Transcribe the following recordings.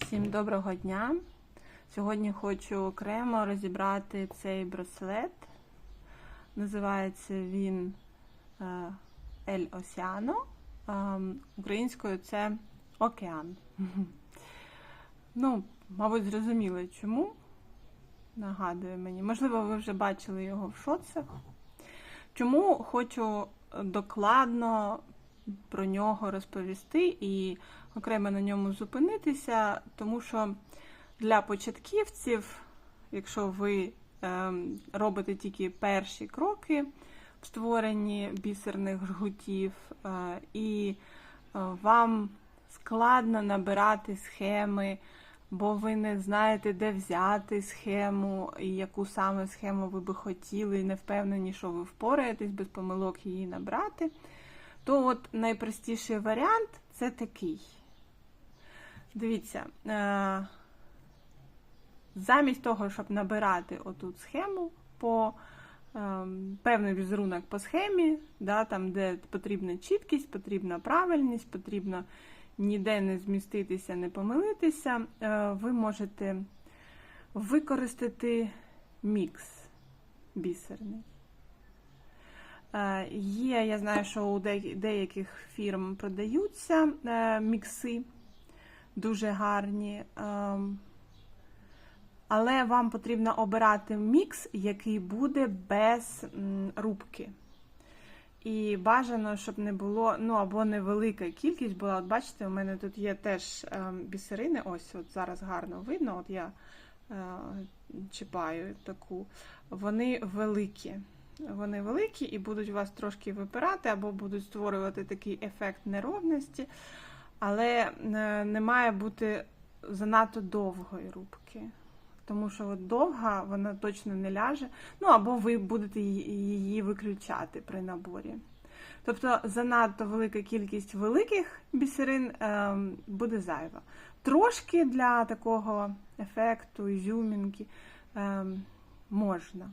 Всім доброго дня! Сьогодні хочу окремо розібрати цей браслет. Називається він е, Ель Осяно. Українською це океан. Ну, мабуть, зрозуміли чому. Нагадує мені. Можливо, ви вже бачили його в шоцах. Чому хочу докладно про нього розповісти і окремо на ньому зупинитися, тому що для початківців, якщо ви е, робите тільки перші кроки в створенні бісерних жгутів, е, і е, вам складно набирати схеми, бо ви не знаєте, де взяти схему, і яку саме схему ви би хотіли, і не впевнені, що ви впораєтесь без помилок її набрати, то от найпростіший варіант це такий. Дивіться, е, замість того, щоб набирати отут схему по е, певний візерунок по схемі, да, там, де потрібна чіткість, потрібна правильність, потрібно ніде не зміститися, не помилитися, е, ви можете використати мікс бісерний. Є, я знаю, що у деяких фірм продаються мікси дуже гарні. Але вам потрібно обирати мікс, який буде без рубки. І бажано, щоб не було, ну або невелика кількість була. От бачите, у мене тут є теж бісерини. Ось от зараз гарно видно. От я чіпаю таку. Вони великі. Вони великі і будуть вас трошки випирати, або будуть створювати такий ефект неровності, але не має бути занадто довгої рубки. Тому що от довга вона точно не ляже, ну або ви будете її виключати при наборі. Тобто занадто велика кількість великих бісерин е, буде зайва. Трошки для такого ефекту, ізюмінки е, можна.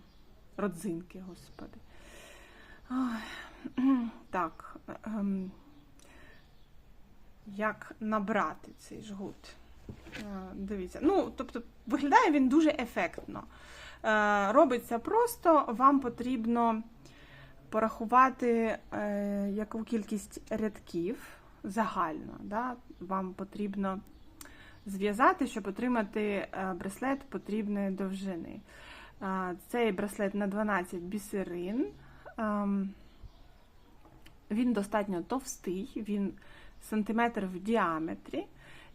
Родзинки, господи. Так, ем, як набрати цей жгут? Е, дивіться, ну, тобто, виглядає він дуже ефектно. Е, робиться просто, вам потрібно порахувати, е, яку кількість рядків загально. Да? Вам потрібно зв'язати, щоб отримати браслет потрібної довжини. Цей браслет на 12 бісерин. Він достатньо товстий, він сантиметр в діаметрі.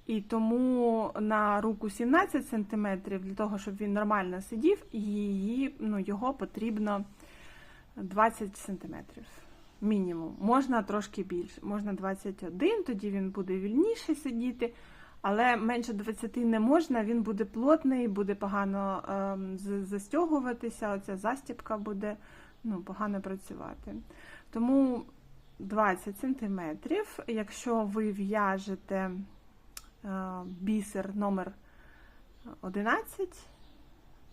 І тому на руку 17 см, для того, щоб він нормально сидів, її, ну, його потрібно 20 см. Мінімум. Можна трошки більше, можна 21, тоді він буде вільніше сидіти. Але менше 20 не можна, він буде плотний, буде погано е, застягуватися, оця застіпка буде ну, погано працювати. Тому 20 см, якщо ви в'яжете е, бісер номер 11,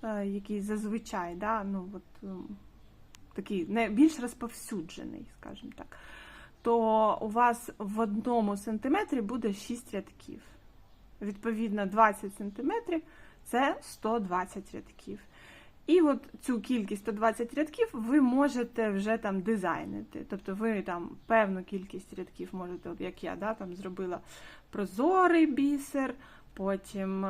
е, який зазвичай, да, ну, от, такий не більш розповсюджений, скажімо так, то у вас в одному сантиметрі буде 6 рядків. Відповідно, 20 см це 120 рядків. І от цю кількість 120 рядків ви можете вже там дизайнити. Тобто ви там певну кількість рядків можете, от як я да, там зробила прозорий бісер, потім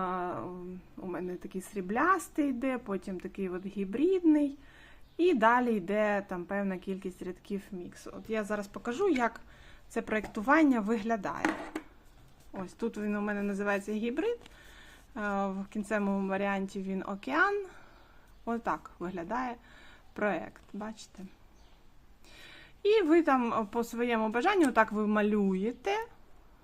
у мене такий сріблястий йде, потім такий от гібридний. І далі йде там певна кількість рядків міксу. От я зараз покажу, як це проєктування виглядає. Ось тут він у мене називається гібрид. В кінцевому варіанті він океан. Ось так виглядає проєкт, бачите? І ви там по своєму бажанню, так ви малюєте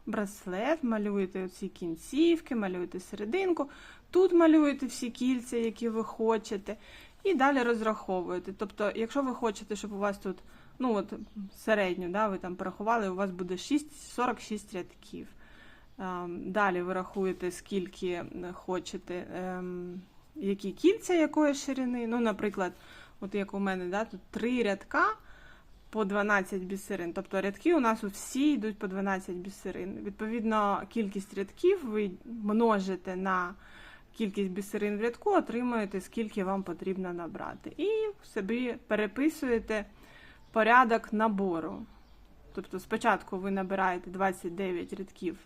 браслет, малюєте оці кінцівки, малюєте серединку. Тут малюєте всі кільця, які ви хочете. І далі розраховуєте. Тобто, якщо ви хочете, щоб у вас тут, ну от середню, да, ви там порахували, у вас буде 6, 46 рядків. Ем, далі ви рахуєте, скільки хочете, ем, які кільця якої ширини. Ну, Наприклад, от як у мене да, тут три рядка по 12 бісерин. Тобто рядки у нас всі йдуть по 12 бісерин. Відповідно, кількість рядків ви множите на кількість бісерин в рядку, отримуєте, скільки вам потрібно набрати. І собі переписуєте порядок набору. Тобто спочатку ви набираєте 29 рядків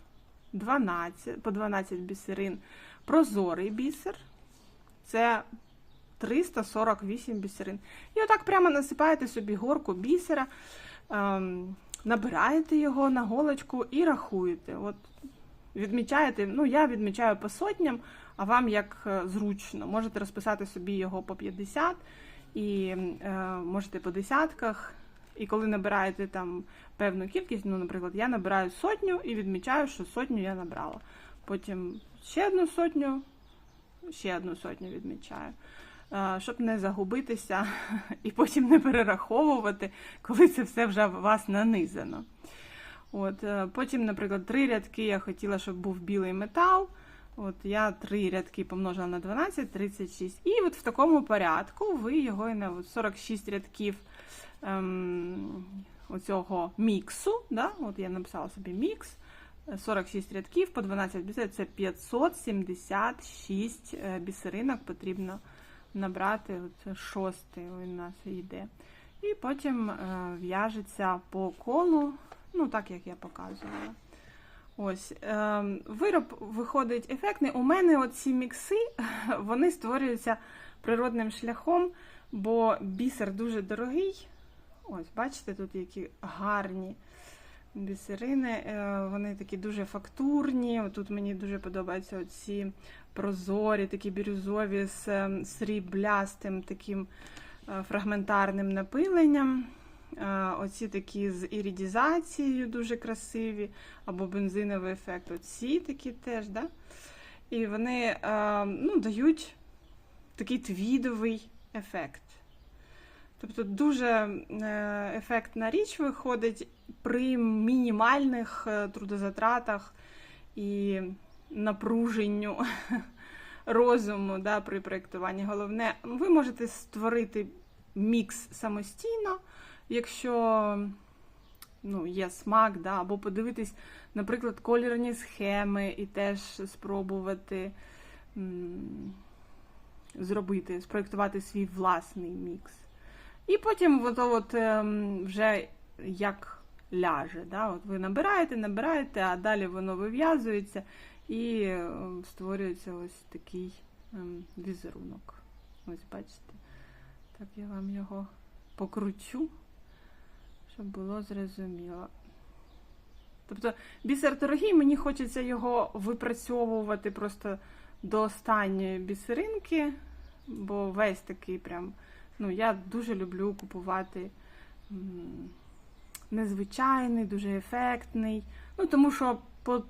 12, по 12 бісерин. Прозорий бісер це 348 бісерин. І отак прямо насипаєте собі горку бісера, ем, набираєте його на голочку і рахуєте. От Відмічаєте, ну я відмічаю по сотням, а вам як е, зручно. Можете розписати собі його по 50 і е, можете по десятках. І коли набираєте там певну кількість, ну, наприклад, я набираю сотню і відмічаю, що сотню я набрала. Потім ще одну сотню, ще одну сотню відмічаю, щоб не загубитися і потім не перераховувати, коли це все вже вас нанизано. От, е, Потім, наприклад, три рядки я хотіла, щоб був білий метал. От Я три рядки помножила на 12, 36. І от в такому порядку ви його і на 46 рядків ем, оцього міксу. Да? От Я написала собі мікс. 46 рядків по 12 бісерин, це 576 е, бісеринок потрібно набрати. Це шостий у нас йде. І потім е, в'яжеться по колу, ну так як я показувала. Ось, е, Вироб виходить ефектний. У мене ці мікси вони створюються природним шляхом, бо бісер дуже дорогий. Ось, бачите, тут які гарні бісерини. Е, вони такі дуже фактурні. Тут мені дуже подобаються ці прозорі, такі бірюзові з ем, сріблястим таким е, фрагментарним напиленням. Е, оці такі з іридізацією дуже красиві, або бензиновий ефект. Оці такі теж. Да? І вони ну, дають такий твідовий ефект. Тобто дуже е, ефектна річ виходить при мінімальних е, трудозатратах і напруженню розуму да, при проєктуванні. Головне, ви можете створити мікс самостійно, якщо ну, є смак, да, або подивитись, наприклад, кольорні схеми і теж спробувати зробити, спроєктувати свій власний мікс. І потім от, от, ем, вже як ляже. Да? От Ви набираєте, набираєте, а далі воно вив'язується і ем, створюється ось такий ем, візерунок. Ось бачите. Так я вам його покручу, щоб було зрозуміло. Тобто бісер дорогий, мені хочеться його випрацьовувати просто до останньої бісеринки, бо весь такий прям. Ну, Я дуже люблю купувати незвичайний, дуже ефектний. Ну, Тому що по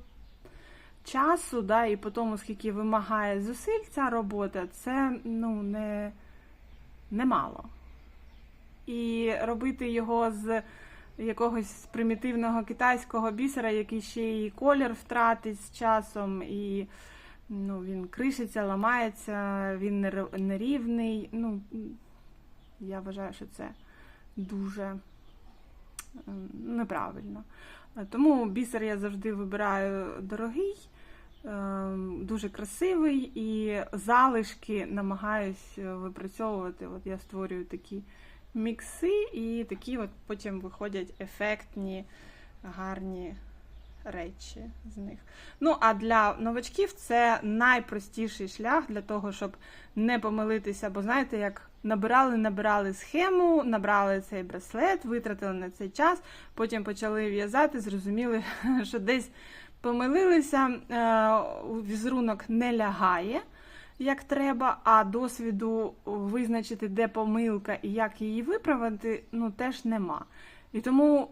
часу, да, і по тому, скільки вимагає зусиль ця робота, це ну, не, не мало. І робити його з якогось примітивного китайського бісера, який ще і колір втратить з часом, і ну, він кришиться, ламається, він нерівний. Ну, я вважаю, що це дуже ем, неправильно. Тому бісер я завжди вибираю дорогий, ем, дуже красивий і залишки намагаюсь випрацьовувати. От Я створюю такі мікси, і такі от потім виходять ефектні, гарні речі з них. Ну, а для новачків це найпростіший шлях для того, щоб не помилитися. Бо знаєте, як набирали, набирали схему, набрали цей браслет, витратили на цей час, потім почали в'язати, зрозуміли, що десь помилилися, е, візерунок не лягає. Як треба, а досвіду визначити, де помилка і як її виправити, ну теж нема. І тому,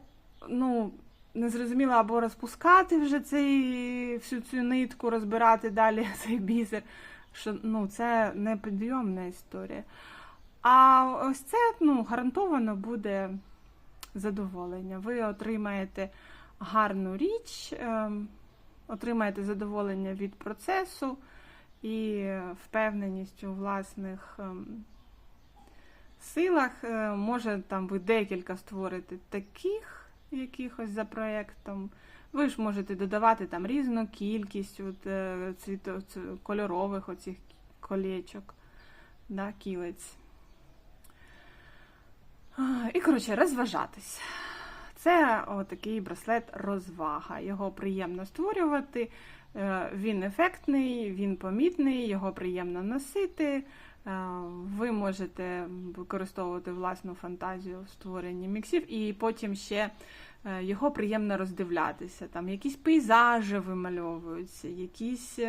ну, не зрозуміло або розпускати вже цей, всю цю нитку, розбирати далі цей бісер. Що ну, це не підйомна історія. А ось це ну, гарантовано буде задоволення. Ви отримаєте гарну річ, е, отримаєте задоволення від процесу і впевненість у власних е, силах. Е, Може, там ви декілька створити таких якихось за проєктом. Ви ж можете додавати там різну кількість от, е, цвіто, кольорових оцих колечок, да, кілець. І, коротше, розважатись. Це отакий браслет розвага. Його приємно створювати. Е, Він ефектний, він помітний, його приємно носити. Е, Ви можете використовувати власну фантазію в створенні міксів, і потім ще е, його приємно роздивлятися. Там якісь пейзажі вимальовуються, якісь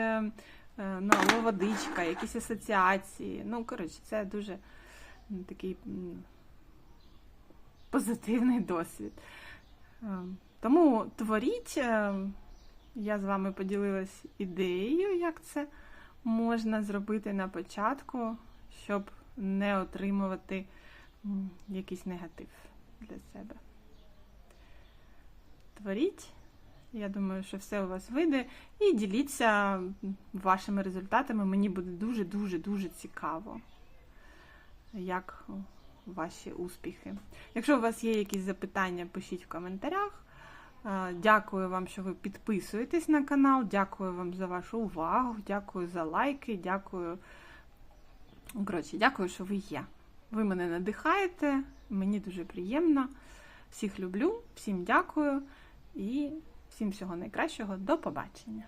ну, або водичка, якісь асоціації. Ну, коротше, це дуже такий позитивний досвід. Тому творіть. Я з вами поділилась ідеєю, як це можна зробити на початку, щоб не отримувати якийсь негатив для себе. Творіть. Я думаю, що все у вас вийде. І діліться вашими результатами. Мені буде дуже-дуже дуже цікаво, як ваші успіхи. Якщо у вас є якісь запитання, пишіть в коментарях. Дякую вам, що ви підписуєтесь на канал. Дякую вам за вашу увагу. Дякую за лайки. Дякую. Коротше, дякую, що ви є. Ви мене надихаєте. Мені дуже приємно. Всіх люблю, всім дякую і всім всього найкращого. До побачення.